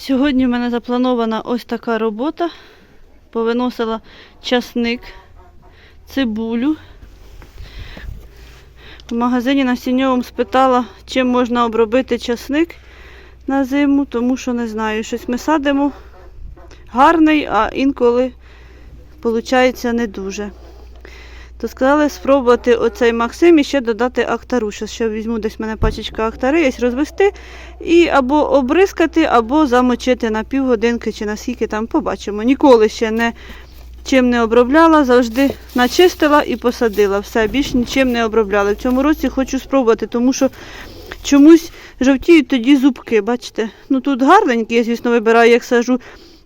Сьогодні в мене запланована ось така робота. Повиносила часник, цибулю. В магазині на Сіньовому спитала, чим можна обробити часник на зиму, тому що не знаю, щось ми садимо гарний, а інколи виходить не дуже. То сказали спробувати оцей Максим і ще додати актару. Щас ще візьму десь в мене пачечка актари, є розвести і або обрискати, або замочити на півгодинки чи на скільки там побачимо. Ніколи ще не чим не обробляла, завжди начистила і посадила. Все, більш нічим не обробляла. В цьому році хочу спробувати, тому що чомусь жовтіють тоді зубки. Бачите? Ну тут гарненький, я, звісно, вибираю, як сажу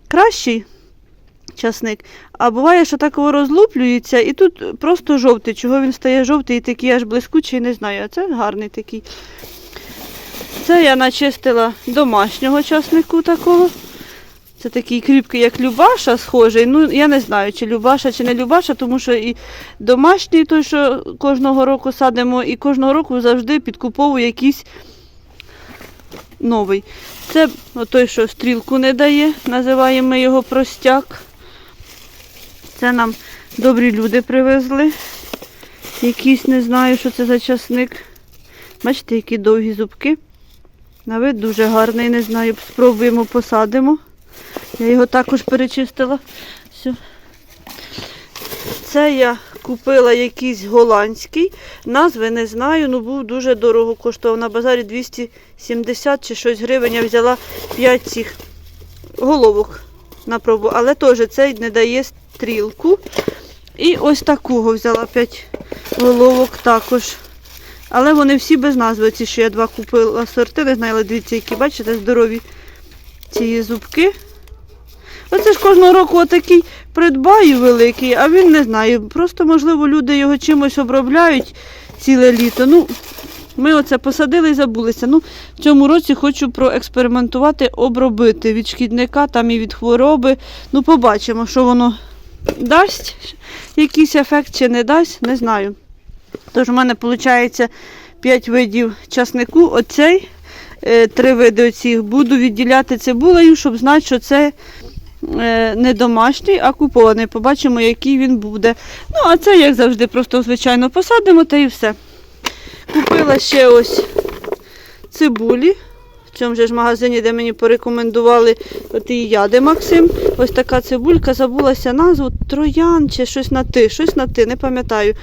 кращий часник. А буває, що так розлуплюється, і тут просто жовтий. Чого він стає жовтий і такий аж блискучий, не знаю. А це гарний такий. Це я начистила домашнього часнику такого. Це такий кріпкий, як Любаша, схожий. Ну, я не знаю, чи Любаша, чи не Любаша, тому що і домашній той, що кожного року садимо, і кожного року завжди підкуповую якийсь новий. Це той, що стрілку не дає, називаємо його простяк. Це нам добрі люди привезли. Якийсь не знаю, що це за часник. Бачите, які довгі зубки. На вид дуже гарний, не знаю. Спробуємо посадимо. Я його також перечистила. Все. Це я купила якийсь голландський. Назви не знаю, ну був дуже дорого коштував. На базарі 270 чи щось гривень. Я взяла 5 цих головок на пробу. Але теж цей не дає стрілку. І ось такого взяла 5 головок також. Але вони всі без назви. Ці, що я два купила сорти, не знаю, але дивіться, які, бачите, здорові ці зубки. Оце ж кожного року отакий придбаю великий, а він не знаю. Просто, можливо, люди його чимось обробляють ціле літо. Ну, ми оце посадили і забулися. Ну, в цьому році хочу проекспериментувати, обробити від шкідника, там і від хвороби. Ну, побачимо, що воно дасть якийсь ефект чи не дасть, не знаю. Тож у мене виходить 5 видів часнику. Оцей, е, три види оцих буду відділяти цибулею, щоб знати, що це е, не домашній, а купований. Побачимо, який він буде. Ну, а це, як завжди, просто звичайно посадимо та і все. Купила ще ось цибулі. В цьому же ж магазині, де мені порекомендували от і яди Максим. Ось така цибулька, забулася назву троян чи щось на ти, щось на ти, не пам'ятаю.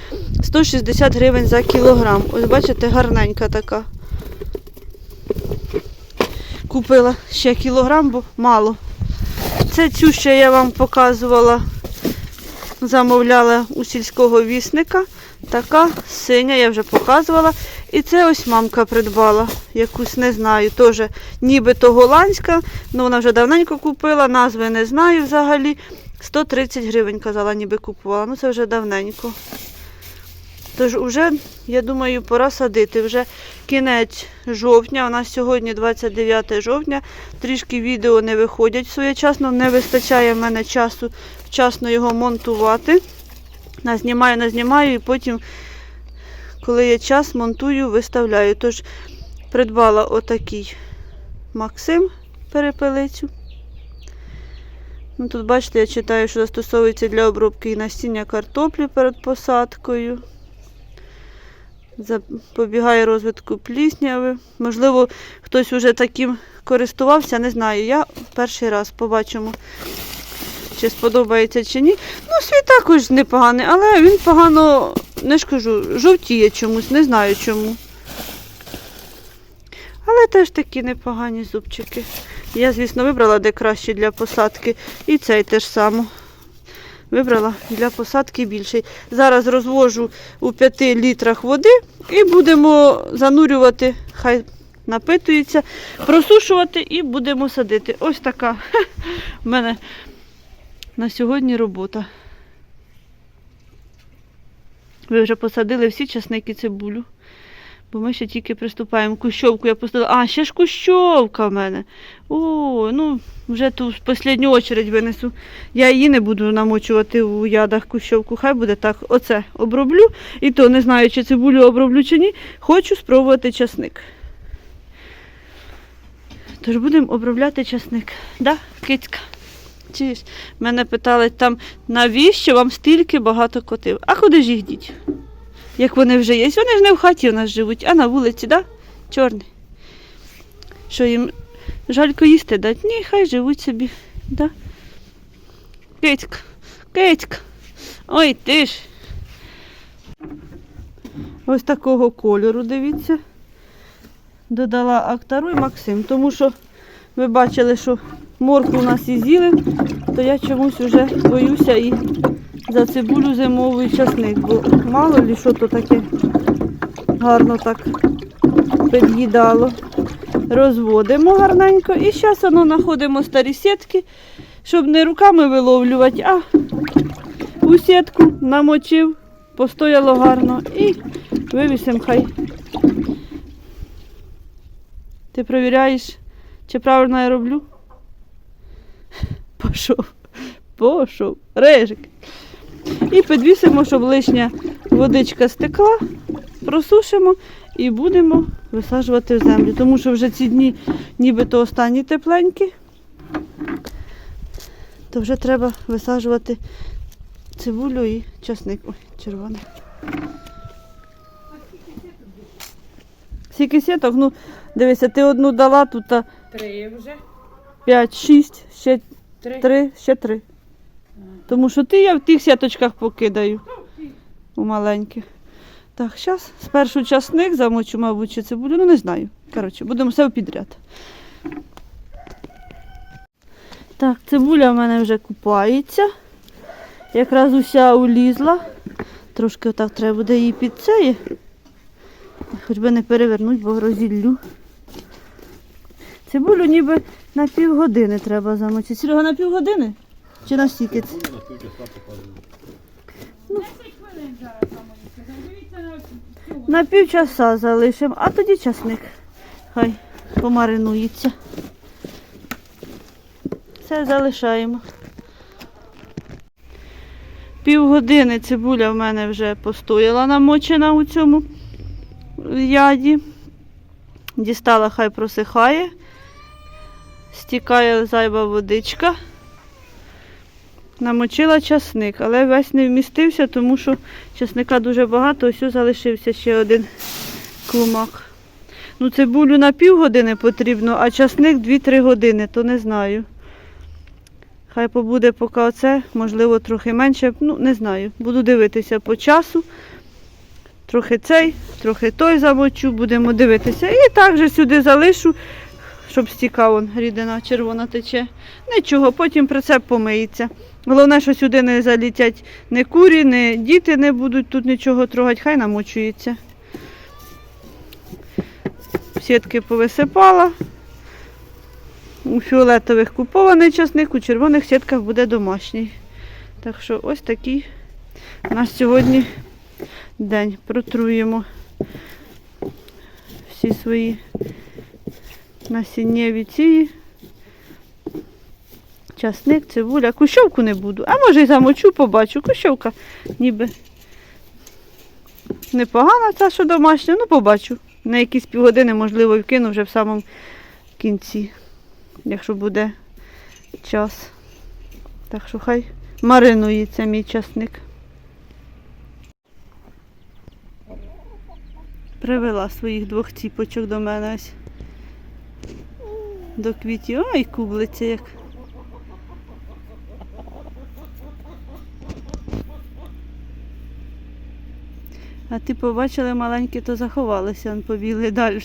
160 гривень за кілограм. Ось бачите, гарненька така. Купила ще кілограм, бо мало. Це цю ще я вам показувала, замовляла у сільського вісника. Така синя, я вже показувала. І це ось мамка придбала, якусь не знаю, теж нібито голландська, але вона вже давненько купила, назви не знаю взагалі. 130 гривень казала, ніби купувала. Ну це вже давненько. Тож вже, я думаю, пора садити. Вже кінець жовтня, у нас сьогодні 29 жовтня. Трішки відео не виходять своєчасно, не вистачає в мене часу вчасно його монтувати. Назнімаю, назнімаю і потім, коли є час, монтую, виставляю. Тож придбала отакий Максим перепелицю. Ну, тут, бачите, я читаю, що застосовується для обробки і насіння картоплі перед посадкою. Запобігає розвитку плісняви. Можливо, хтось вже таким користувався, не знаю. Я перший раз побачимо, чи сподобається чи ні. Ну, свій також непоганий, але він погано, не ж кажу, жовтіє чомусь, не знаю чому. Але теж такі непогані зубчики. Я, звісно, вибрала де краще для посадки. І цей теж само. Вибрала для посадки більший. Зараз розвожу у 5 літрах води і будемо занурювати, хай напитується, просушувати і будемо садити. Ось така в мене на сьогодні робота. Ви вже посадили всі часники цибулю. Бо ми ще тільки приступаємо. Кущовку я посадила. А, ще ж кущовка в мене. О, ну вже ту в останню очередь винесу. Я її не буду намочувати у ядах кущовку. Хай буде так. Оце оброблю. І то не знаю, чи цибулю оброблю чи ні. Хочу спробувати часник. Тож будемо обробляти часник. Да, кицька? Чуєш? Мене питали там, навіщо вам стільки багато котів? А куди ж їх діть? Як вони вже є? Вони ж не в хаті у нас живуть, а на вулиці, да? Чорний. Що їм жалько їсти дать? Ні, хай живуть собі. Да? Кицька, кицька. Ой, ти ж. Ось такого кольору, дивіться. Додала Актару і Максим, тому що ви бачили, що моркву у нас і з'їли, то я чомусь вже боюся і за цибулю зимовий часник, бо мало лі що то таке гарно так під'їдало. Розводимо гарненько і зараз воно знаходимо старі сітки, щоб не руками виловлювати, а у сітку намочив, постояло гарно і вивісимо хай. Ти перевіряєш, чи правильно я роблю? Пошов, пошов, режик. І підвісимо, щоб лишня водичка стекла, просушимо і будемо висаджувати в землю. Тому що вже ці дні нібито останні тепленькі, то вже треба висаджувати цибулю і часник. Ой, червоний. Скільки сіток? Ну, дивися, ти одну дала, тут Три вже. 5, 6, ще Три. 3, ще 3. Тому що ти я в тих сіточках покидаю. У маленьких. Так, зараз спершу часник замочу, мабуть, чи цибулю, ну не знаю. Коротше, будемо все підряд. Так, цибуля в мене вже купається. Якраз уся улізла. Трошки отак треба буде її під цеї. Хоч би не перевернуть, бо розіллю. Цибулю ніби на півгодини треба замочити. Серега, на півгодини? Чи на стільки? На півчаса залишимо, а тоді часник. Хай помаринується. Все залишаємо. Півгодини цибуля в мене вже постояла намочена у цьому яді. Дістала, хай просихає. Стікає зайва водичка. Намочила часник, але весь не вмістився, тому що часника дуже багато, ось залишився ще один клумак. Ну, цибулю на півгодини потрібно, а часник 2-3 години, то не знаю. Хай побуде поки оце, можливо, трохи менше, ну не знаю. Буду дивитися по часу. Трохи цей, трохи той замочу, будемо дивитися. І так же сюди залишу, щоб стікав он, рідина червона тече. Нічого, потім прицеп помиється. Головне, що сюди не залітять не курі, не діти не будуть тут нічого трогати, хай намочується. Сітки повисипала. У фіолетових купований часник, у червоних сітках буде домашній. Так що ось такий у нас сьогодні день. Протруємо всі свої насіннєві ці. Часник, цибуля. Кущовку не буду. А може і замочу, побачу. Кущовка ніби непогана, та що домашня, ну побачу. На якісь півгодини, можливо, і вкину вже в самому кінці, якщо буде час. Так що хай маринується мій часник. Привела своїх двох ціпочок до мене ось. До квітів. Ой, кублиця як. А ти побачили маленькі, то заховалися, он побігли далі.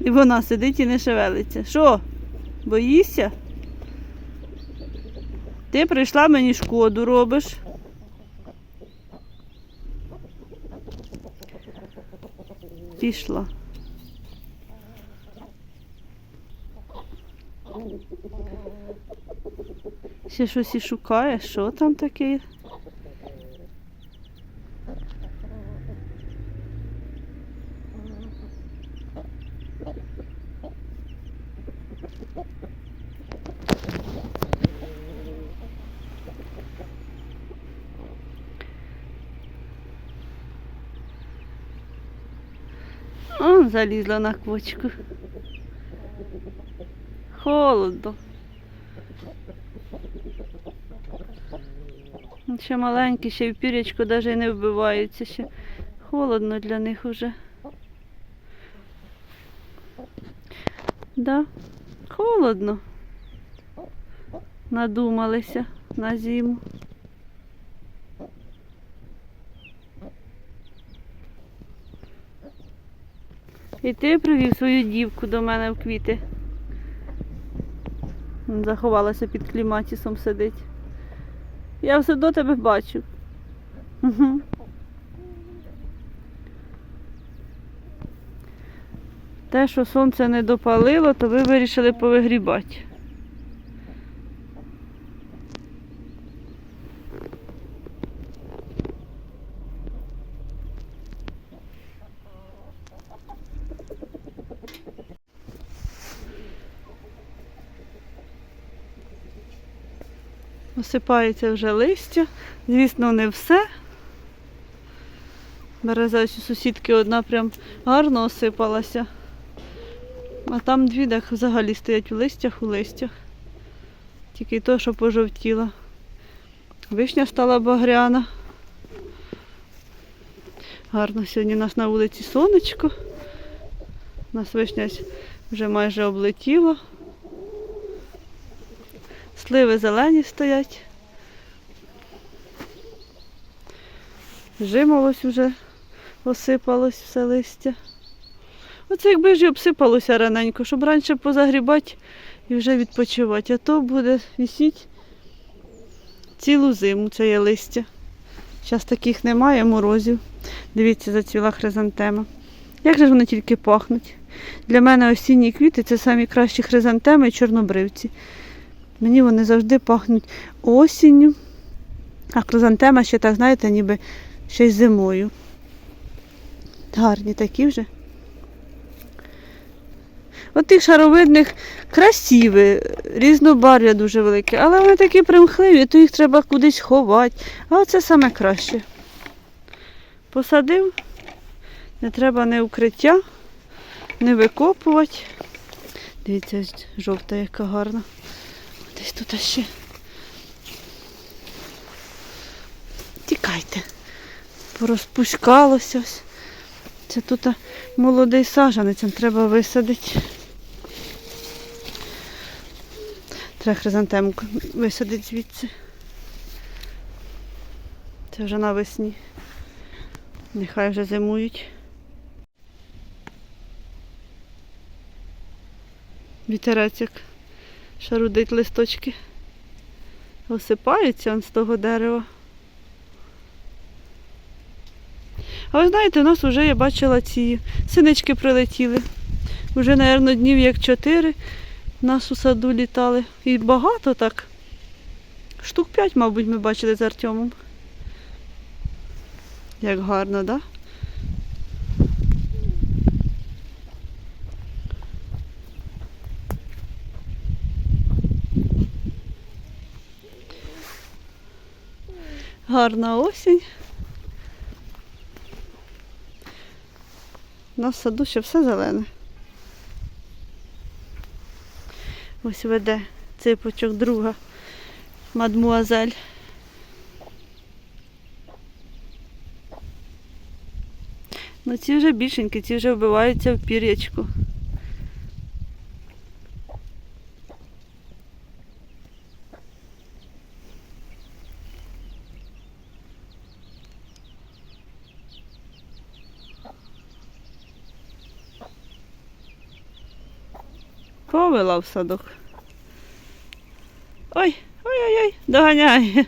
І вона сидить і не шевелиться. Що? Боїшся? Ти прийшла мені шкоду робиш. Пішла. Ще щось і шукає, що там таке? О, залізла на квочку. Холодно. Ще маленькі, ще в пірячку навіть не вбиваються ще. Холодно для них уже. Да, холодно. Надумалися на зиму. І ти привів свою дівку до мене в квіти. Заховалася під кліматісом сидить. Я все до тебе бачу. Угу. Те, що сонце не допалило, то ви вирішили повигрібати. Осипається вже листя. Звісно, не все. Береза у сусідки одна прям гарно осипалася. А там дві так взагалі стоять у листях, у листях. Тільки то, що пожовтіла. Вишня стала багряна. Гарно сьогодні у нас на вулиці сонечко. У нас вишня вже майже облетіла. Сливи зелені стоять. Жимолось вже осипалось все листя. Оце якби ж і обсипалося раненько, щоб раніше позагрібати і вже відпочивати. А то буде висіти цілу зиму це є листя. Зараз таких немає морозів. Дивіться, зацвіла хризантема. Як же ж вони тільки пахнуть? Для мене осінні квіти це самі кращі хризантеми і чорнобривці. Мені вони завжди пахнуть осінню, а хризантема ще так, знаєте, ніби ще й зимою. Гарні такі вже. От тих шаровидних красиві, різнобарв'я дуже велике, але вони такі примхливі, то їх треба кудись ховати. А оце саме краще. Посадив, не треба не укриття, не викопувати. Дивіться, жовта, яка гарна. Десь тут ще. Тікайте. Порозпускалося ось. Це тут молодий сажанець, треба висадити. Треба хризантемку висадити звідси. Це вже навесні. Нехай вже зимують. Вітерець як шарудить листочки. Осипаються з того дерева. А ви знаєте, у нас вже я бачила ці синички прилетіли. Уже, мабуть, днів як чотири в нас у саду літали. І багато так. Штук п'ять, мабуть, ми бачили з Артемом. Як гарно, так? Да? Гарна осінь. У нас в саду ще все зелене. Ось веде ципочок друга мадмуазель. Ну ці вже більшенькі, ці вже вбиваються в пір'ячку. Повела в садок. Ой, ой-ой-ой, доганяє.